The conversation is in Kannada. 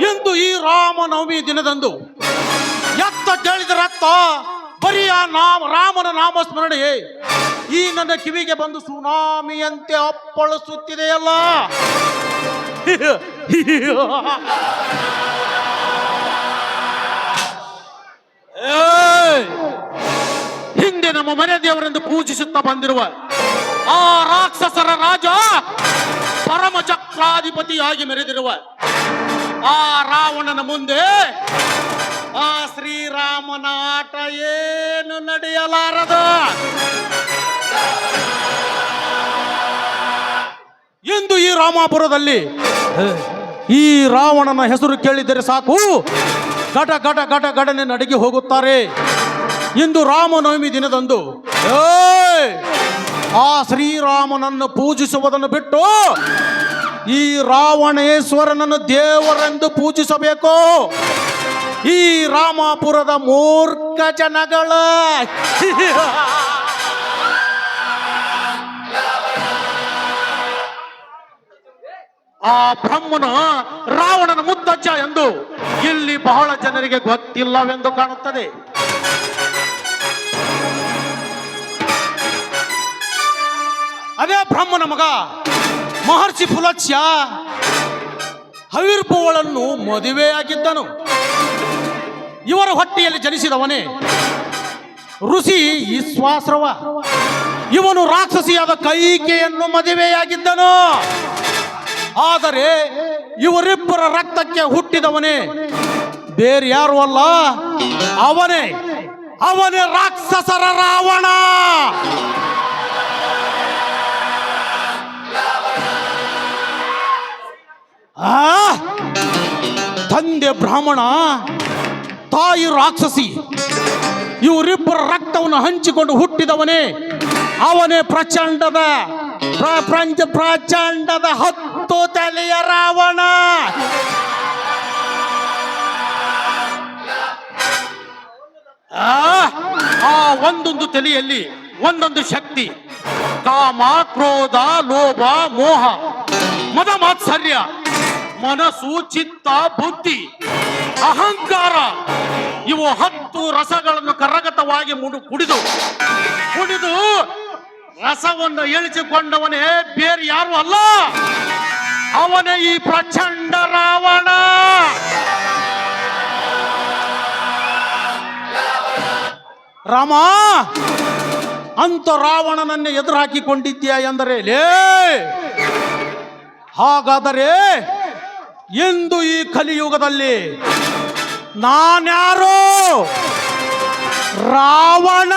ಎಂದು ಈ ರಾಮನವಮಿ ದಿನದಂದು ಎತ್ತ ಕೇಳಿದ ರಕ್ತ ಬರೀ ಆ ನಾಮ, ರಾಮನ ನಾಮಸ್ಮರಣೆ ಈ ನನ್ನ ಕಿವಿಗೆ ಬಂದು ಸುನಾಮಿಯಂತೆ ಅಪ್ಪಳಿಸುತ್ತಿದೆಯಲ್ಲ! ಹಿಂದೆ ನಮ್ಮ ಮನೆ ದೇವರೆಂದು ಪೂಜಿಸುತ್ತಾ ಬಂದಿರುವ ಆ ರಾಕ್ಷಸರ ರಾಜ ಪರಮ ಚಕ್ರಾಧಿಪತಿಯಾಗಿ ಮೆರೆದಿರುವ ಆ ರಾವಣನ ಮುಂದೆ ಆ ಶ್ರೀರಾಮನ ಆಟ ಏನು ನಡೆಯಲಾರದು? ಎಂದು ಈ ರಾಮಾಪುರದಲ್ಲಿ ಈ ರಾವಣನ ಹೆಸರು ಕೇಳಿದರೆ ಸಾಕು. ಘಟ ಘಟ ಘಟ, ಘಟನೆ ನಡಗಿ ಹೋಗುತ್ತಾರೆ. ಇಂದು ರಾಮನವಮಿ ದಿನದಂದು! ಆ ಶ್ರೀರಾಮನನ್ನು ಪೂಜಿಸುವುದನ್ನು ಬಿಟ್ಟು ಈ ರಾವಣೇಶ್ವರನನ್ನು ದೇವರೆಂದು ಪೂಜಿಸಬೇಕು. ಈ ರಾಮಾಪುರದ ಮೂರ್ಖ ಜನಗಳ. ಆ ಬ್ರಹ್ಮನ ರಾವಣನ ಮುದ್ದಜ್ಜ ಎಂದು ಇಲ್ಲಿ ಬಹಳ ಜನರಿಗೆ ಗೊತ್ತಿಲ್ಲವೆಂದು ಕಾಣುತ್ತದೆ. ಅದೇ ಬ್ರಹ್ಮನ ಮಗ. ಮಹರ್ಷಿ ಫುಲಚ್ಯ ಹವಿರ್ಭುವಳನ್ನು ಮದುವೆಯಾಗಿದ್ದನು. ಇವರ ಹೊಟ್ಟೆಯಲ್ಲಿ ಜನಿಸಿದವನೇ ಋಷಿ ವಿಶ್ವಾಸ್ರವ ಇವನು ರಾಕ್ಷಸಿಯಾದ ಕೈಕೆಯನ್ನು ಮದುವೆಯಾಗಿದ್ದನು. ಆದರೆ ಇವರಿಬ್ಬರ ರಕ್ತಕ್ಕೆ ಹುಟ್ಟಿದವನೇ ಬೇರೆ ಯಾರು ಅಲ್ಲ, ಅವನೇ. ಅವನೇ ರಾಕ್ಷಸರ ರಾವಣ. ಆ? ತಂದೆ ಬ್ರಾಹ್ಮಣ, ತಾಯಿ ರಾಕ್ಷಸಿ, ಇವರಿಬ್ಬರ ರಕ್ತವನ್ನು ಹಂಚಿಕೊಂಡು ಹುಟ್ಟಿದವನೇ ಅವನೇ ಪ್ರಚಂಡದ ಪ್ರಪಂಚ ಪ್ರಚಂಡದ ಹತ್ತು ತಲೆಯ ರಾವಣ. ಆ? ಆ ಒಂದೊಂದು ತಲೆಯಲ್ಲಿ ಒಂದೊಂದು ಶಕ್ತಿ, ಕಾಮ, ಕ್ರೋಧ, ಲೋಭ, ಮೋಹ, ಮದ ಮಾತ್ಸರ್ಯ. ಮನಸ್ಸು ಚಿತ್ತ ಬುದ್ಧಿ, ಅಹಂಕಾರ, ಇವು ಹತ್ತು ರಸಗಳನ್ನು ಕರಗತವಾಗಿ ಮುಡು, ಕುಡಿದು ಕುಡಿದು ರಸವನ್ನು ಇಳಿಸಿಕೊಂಡವನೇ ಬೇರೆ ಯಾರು ಅಲ್ಲ. ಅವನೇ ಈ ಪ್ರಚಂಡ ರಾವಣ. ರಾಮ, ಅಂತ ರಾವಣನನ್ನೇ ಎದುರು ಹಾಕಿಕೊಂಡಿದ್ದೀಯ ಎಂದರೆ ಲೇ, ಹಾಗಾದರೆ ಎಂದು ಈ ಕಲಿಯುಗದಲ್ಲಿ ನಾನ್ಯಾರೋ ರಾವಣ